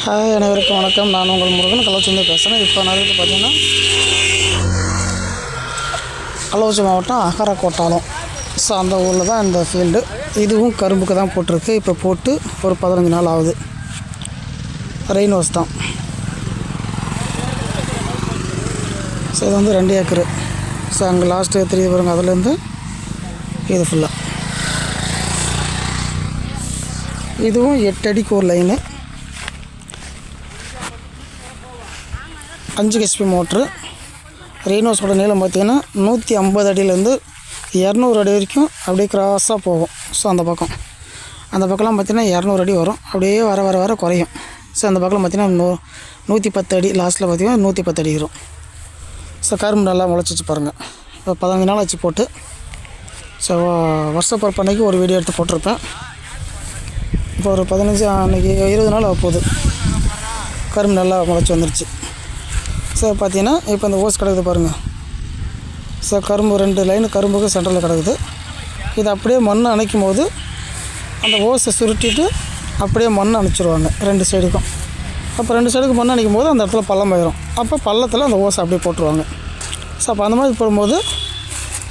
Hi அனைவருக்கும் வணக்கம். நான் உங்கள் முருகன் கள்ளக்குறிச்சி பேசுகிறேன் இப்போ நான் இருக்கிறது பார்த்தீங்கன்னா கள்ளக்குறிச்சி மாவட்டம் அகர கோட்டாலம் ஸோ அந்த ஊரில் தான் இந்த ஃபீல்டு இதுவும் கரும்புக்கு தான் போட்டிருக்கு. இப்போ போட்டு ஒரு பதினஞ்சு நாள் ஆகுது. ரெயின் வாஷ் தான். ஸோ இது வந்து ரெண்டு ஏக்கரு. ஸோ அங்கே லாஸ்ட்டு தெரிய பாருங்க அதுலேருந்து இது ஃபுல்லாக இதுவும் எட்டு அடிக்கு ஒரு லைனு அஞ்சு ஹெச்பி மோட்ரு ரெயினோஸோட நீளம் பார்த்தீங்கன்னா நூற்றி ஐம்பது அடியிலேருந்து இரநூறு அடி வரைக்கும் அப்படியே கிராஸாக போகும். ஸோ அந்த பக்கம். அந்த பக்கம்லாம் பார்த்திங்கன்னா இரநூறு அடி வரும். அப்படியே வர வர வர குறையும். ஸோ அந்த பக்கம் பார்த்திங்கன்னா நூ நூற்றி பத்து அடி லாஸ்ட்டில் பார்த்தீங்கன்னா நூற்றி பத்து அடி வரும். ஸோ கரும்பு நல்லா முளைச்சிச்சு பாருங்கள் இப்போ பதினஞ்சு நாள் வச்சு போட்டு. ஸோ வருஷப்பிறப்பு அன்னைக்கு ஒரு வீடியோ எடுத்து போட்டிருப்பேன். இப்போ ஒரு பதினஞ்சு அன்றைக்கி இருபது நாள் ஆக போகுது கரும்பு நல்லா முளைச்சி வந்துருச்சு. ஸோ பார்த்தீங்கன்னா இப்போ இந்த ஓஸ் கிடக்குது பாருங்கள் ஸோ கரும்பு ரெண்டு லைன் கரும்புக்கு சென்டரில் கிடக்குது. இது அப்படியே மண் அணைக்கும் போது அந்த ஓஸை சுருட்டிட்டு அப்படியே மண் அணைச்சிருவாங்க ரெண்டு சைடுக்கும் அப்போ ரெண்டு சைடுக்கு மண் அணைக்கும் போது அந்த இடத்துல பள்ளம் ஆயிரும். அப்போ பள்ளத்தில் அந்த ஓஸை அப்படியே போட்டுருவாங்க. ஸோ அப்போ அந்த மாதிரி போடும்போது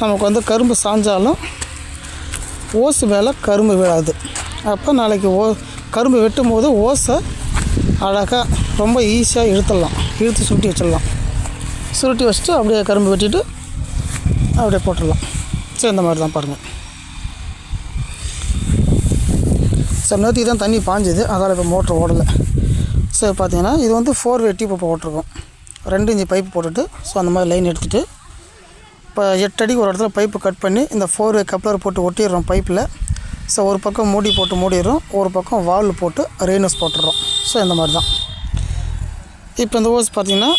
நமக்கு வந்து கரும்பு சாஞ்சாலும் ஓசு மேலே கரும்பு விழாது. அப்போ நாளைக்கு ஓ கரும்பு வெட்டும் போது ஓசை அழகாக ரொம்ப ஈஸியாக இழுத்துடலாம். இழுத்து சுருட்டி வச்சிடலாம். சுருட்டி வச்சுட்டு அப்படியே கரும்பு வெட்டிட்டு அப்படியே போட்டுடலாம். சரி இந்த மாதிரி தான் பாருங்கள் சார் நேற்றுக்கு தான் தண்ணி பாஞ்சுது. அதால் இப்போ மோட்ரு ஓடலை. சரி பார்த்தீங்கன்னா இது வந்து ஃபோர் வெட்டி இப்போ போட்டிருக்கோம். ரெண்டு இன்ச்சு பைப் போட்டுட்டு ஸோ அந்த மாதிரி லைன் எடுத்துகிட்டு இப்போ எட்டு அடிக்கு ஒரு இடத்துல பைப்பு கட் பண்ணி இந்த ஃபோர் வே கப்ளர் போட்டு ஒட்டிடுறோம் பைப்பில் ஸோ ஒரு பக்கம் மூடி போட்டு மூடிடுறோம் ஒரு பக்கம் வால் போட்டு ரெயினஸ் போட்டுடுறோம். ஸோ இந்த மாதிரி தான். இப்போ இந்த ஓஸ் பார்த்திங்கன்னா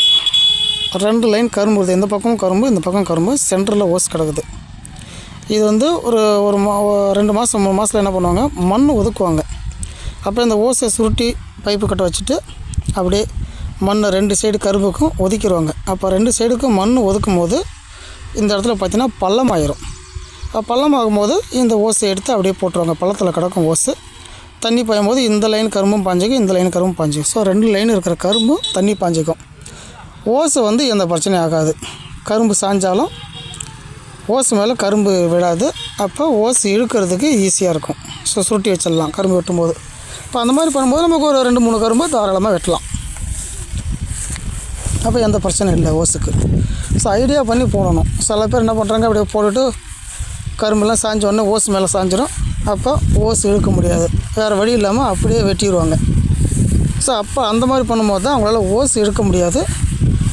ரெண்டு லைன் கரும்பு இருக்குது இந்த பக்கமும் கரும்பு இந்த பக்கம் கரும்பு. சென்டரில் ஓஸ் கிடக்குது. இது வந்து ஒரு ஒரு மா ரெண்டு மாதம் மூணு மாதத்தில் என்ன பண்ணுவாங்க? மண் ஒதுக்குவாங்க. அப்போ இந்த ஓசை சுருட்டி பைப்பு கட்ட வச்சுட்டு அப்படியே மண் ரெண்டு சைடு கரும்புக்கும் ஒதுக்கிடுவாங்க அப்போ ரெண்டு சைடுக்கும் மண் ஒதுக்கும் போது இந்த இடத்துல பார்த்திங்கன்னா பள்ளம் ஆயிரும். அப்ப பள்ளம் ஆகும்போது இந்த ஓசை எடுத்து அப்படியே போட்டுருவாங்க. பள்ளத்தில் கிடக்கும் ஓஸு. தண்ணி பாயும் போது இந்த லைன் கரும்பும் பாஞ்சிக்கும் இந்த லைன் கரும்பும் பாஞ்சிக்கும். ஸோ ரெண்டு லைன் இருக்கிற கரும்பும் தண்ணி பாஞ்சிக்கும். ஓசு வந்து எந்த பிரச்சனையும் ஆகாது. கரும்பு சாஞ்சாலும் ஓசு மேலே கரும்பு விடாது அப்போ ஓசு இழுக்கிறதுக்கு ஈஸியாக இருக்கும். ஸோ சுருட்டி வச்சிடலாம் கரும்பு வெட்டும்போது. இப்போ அந்த மாதிரி பண்ணும்போது நமக்கு ஒரு ரெண்டு மூணு கரும்பு தாராளமாக வெட்டலாம். அப்போ எந்த பிரச்சனையும் இல்லை ஓசுக்கு. ஸோ ஐடியா பண்ணி போடணும். சில பேர் என்ன பண்ணுறாங்க அப்படியே போட்டுட்டு கரும்புலாம் சாஞ்ச உடனே ஓசு மேலே சாஞ்சிடும் அப்போ ஓஸ் இழுக்க முடியாது. வேறு வழி இல்லாமல் அப்படியே வெட்டிடுவாங்க ஸோ அப்போ அந்த மாதிரி பண்ணும்போது தான் அவங்களால ஓஸ் இழுக்க முடியாது.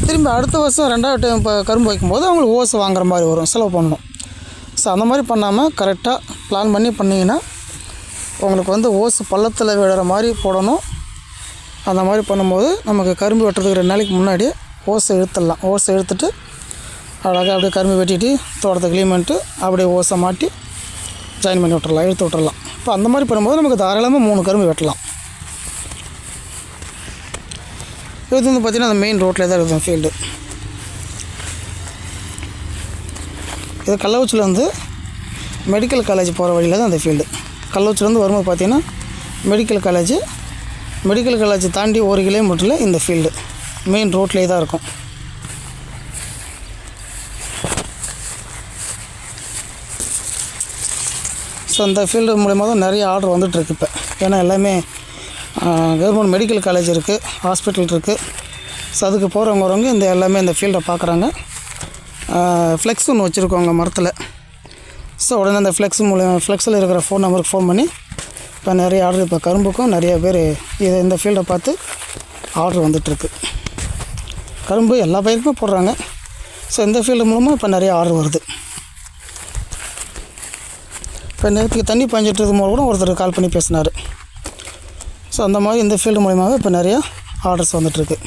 திரும்பி அடுத்த வருஷம் ரெண்டாவது டைம் இப்போ கரும்பு வைக்கும்போது அவங்களுக்கு ஓஸ் வாங்குற மாதிரி வரும். செலவு பண்ணணும். ஸோ அந்த மாதிரி பண்ணாமல் கரெக்டாக பிளான் பண்ணி பண்ணிங்கன்னா உங்களுக்கு வந்து ஓசு பள்ளத்தில் விடுற மாதிரி போடணும். அந்த மாதிரி பண்ணும்போது நமக்கு கரும்பு வெட்டுறதுக்கு ரெண்டு நாளைக்கு முன்னாடி ஓசை இழுத்துடலாம். ஓசை இழுத்துட்டு அழகாக அப்படியே கரும்பு வெட்டிட்டு தோட்டத்தை க்ளீன் பண்ணிட்டு அப்படியே ஓசை மாட்டி ஜாயின் பண்ணி விட்டுறலாம் இழுத்து விட்டுறலாம். இப்போ அந்த மாதிரி பண்ணும்போது நமக்கு தாராளமாக மூணு கரும்பு வெட்டலாம். இது வந்து பார்த்திங்கன்னா அந்த மெயின் ரோட்டில் தான் இருக்கும் ஃபீல்டு இது கள்ளக்குறிச்சியில் வந்து மெடிக்கல் காலேஜ் போகிற வழியில் தான் அந்த ஃபீல்டு கள்ளக்குறிச்சிலேருந்து வரும்போது பார்த்திங்கன்னா மெடிக்கல் காலேஜ் மெடிக்கல் காலேஜ் தாண்டி ஒரு கிலோமீட்டரில் இந்த ஃபீல்டு மெயின் ரோட்லேயே தான் இருக்கும். ஸோ அந்த ஃபீல்டு மூலயமா தான் நிறைய ஆர்டர் வந்துட்டுருக்கு இப்போ. ஏன்னா எல்லாமே கவர்மெண்ட் மெடிக்கல் காலேஜ் இருக்குது ஹாஸ்பிட்டல் இருக்குது ஸோ அதுக்கு போகிறவங்க வரவங்க இந்த எல்லாமே இந்த ஃபீல்டை பார்க்குறாங்க ஃப்ளெக்ஸ் ஒன்று வச்சுருக்கோங்க மரத்தில். ஸோ உடனே அந்த ஃப்ளெக்ஸ் மூலம் ஃப்ளெக்ஸில் இருக்கிற ஃபோன் நம்பருக்கு ஃபோன் பண்ணி இப்போ நிறைய ஆர்டர் இப்போ கரும்புக்கும் நிறைய பேர் இதை இந்த ஃபீல்டை பார்த்து ஆர்டர் வந்துட்டுருக்கு. கரும்பு எல்லா பயிருக்குமே போடுறாங்க. ஸோ இந்த ஃபீல்டு மூலமாக இப்போ நிறைய ஆர்டர் வருது. இப்போ நேற்றுக்கு தண்ணி பாஞ்சிட்டு மூலம் கூட ஒருத்தர் கால் பண்ணி பேசினார். ஸோ அந்த மாதிரி இந்த ஃபீல்டு மூலியமாகவே இப்போ நிறையா ஆர்டர்ஸ் வந்துட்டுருக்கு.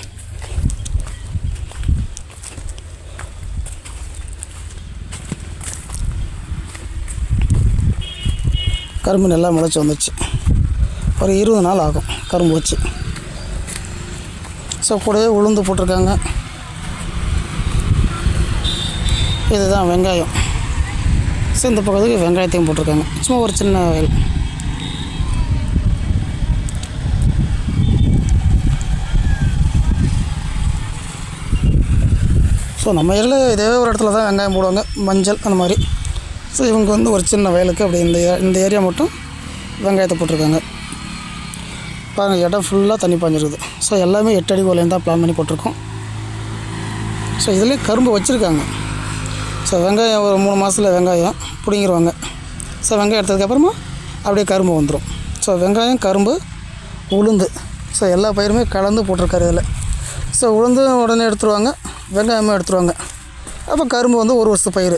கரும்பு நல்லா முளைச்சி வந்துச்சு. ஒரு இருபது நாள் ஆகும் கரும்பு வச்சு. ஸோ கூடவே உளுந்து போட்டிருக்காங்க. இதுதான் வெங்காயம். ஸோ இந்த பக்கத்துக்கு வெங்காயத்தையும் போட்டிருக்காங்க. சும்மா ஒரு சின்ன வயல் ஸோ நம்ம ஏரியில் இதே ஒரு இடத்துல தான் வெங்காயம் போடுவாங்க. மஞ்சள் அந்த மாதிரி. ஸோ இவங்க வந்து ஒரு சின்ன வயலுக்கு அப்படி இந்த இந்த ஏரியா மட்டும் வெங்காயத்தை போட்டிருக்காங்க. பாருங்கள் இடம் ஃபுல்லாக தண்ணி பாஞ்சிருக்குது. ஸோ எல்லாமே எட்டு அடி கோலையும் தான் பிளான் பண்ணி போட்டிருக்கோம். ஸோ இதுலேயே கரும்பு வச்சுருக்காங்க. ஸோ வெங்காயம் ஒரு மூணு மாதத்தில் வெங்காயம். பிடுங்கிடுவாங்க ஸோ வெங்காயம் எடுத்ததுக்கப்புறமா அப்படியே கரும்பு வந்துடும் ஸோ வெங்காயம் கரும்பு உளுந்து. ஸோ எல்லா பயிருமே கலந்து போட்டிருக்காரு இதில். ஸோ உளுந்து உடனே எடுத்துருவாங்க வெங்காயமும் எடுத்துருவாங்க. அப்போ கரும்பு வந்து ஒரு வருஷத்து பயிர்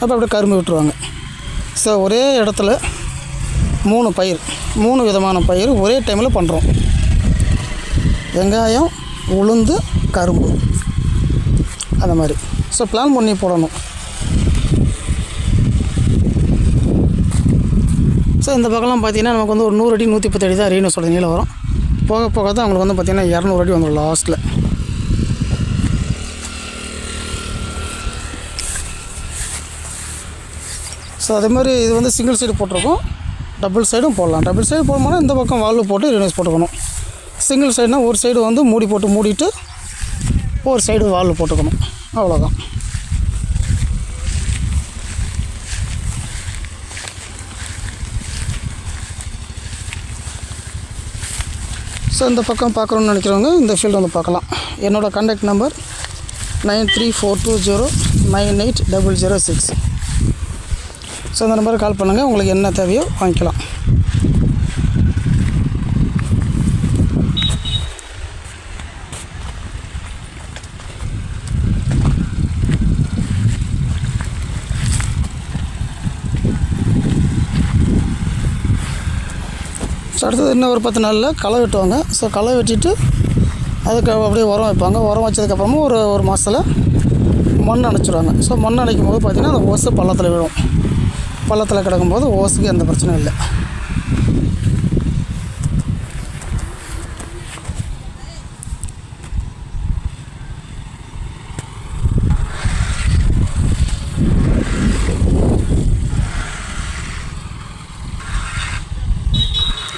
அப்போ அப்படியே கரும்பு விட்டுருவாங்க. ஸோ ஒரே இடத்துல மூணு பயிர். மூணு விதமான பயிர் ஒரே டைமில் பண்ணுறோம் வெங்காயம் உளுந்து கரும்பு. அந்த மாதிரி. ஸோ பிளான் பண்ணி போடணும். ஸோ இந்த பக்கம்லாம் பார்த்தீங்கன்னா நமக்கு வந்து ஒரு நூறு அடி நூற்றி பத்து அடி தான் ரீனஸோட நீளம் வரும். போக போக தான் அவங்களுக்கு வந்து பார்த்திங்கன்னா இரநூறு அடி வந்துடும் லாஸ்ட்டில் ஸோ அதே மாதிரி இது வந்து சிங்கிள் சைடு போட்டிருக்கோம். டபுள் சைடும் போடலாம். டபுள் சைடு போடணும்னா இந்த பக்கம் வால்வு போட்டு ரீனஸ் போட்டுக்கணும். சிங்கிள் சைடுனா ஒரு சைடு வந்து மூடி போட்டு மூடிட்டு ஒரு சைடு வால்வு போட்டுக்கணும். அவ்வளோதான் ஸோ இந்த பக்கம் பார்க்குறோன்னு நினைக்கிறவங்க இந்த ஃபீல்டு வந்து பார்க்கலாம். என்னோடய contact number nine three four two zero nine eight double zero six. So அந்த நம்பருக்கு கால் பண்ணுங்கள் உங்களுக்கு என்ன தேவையோ வாங்கிக்கலாம். அடுத்தது இன்னும் ஒரு பத்து நாளில் களை வெட்டுவாங்க. ஸோ களை வெட்டிட்டு அதுக்கு அப்படியே உரம் வைப்பாங்க. உரம் வச்சதுக்கப்புறமா ஒரு ஒரு மாதத்தில் மண் அணைச்சிடுவாங்க ஸோ மண் அணைக்கும் போது பார்த்திங்கன்னா அந்த ஓசு பள்ளத்தில் விழும். பள்ளத்தில் கிடக்கும்போது ஓசுக்கு எந்த பிரச்சனையும் இல்லை.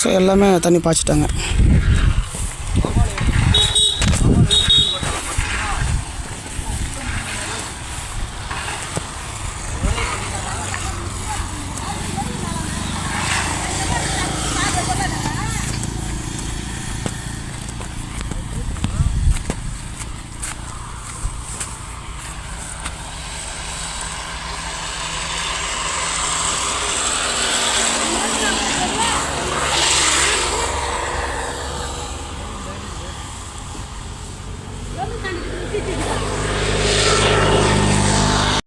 ஸோ எல்லாமே தண்ணி பாய்ச்சிட்டாங்க.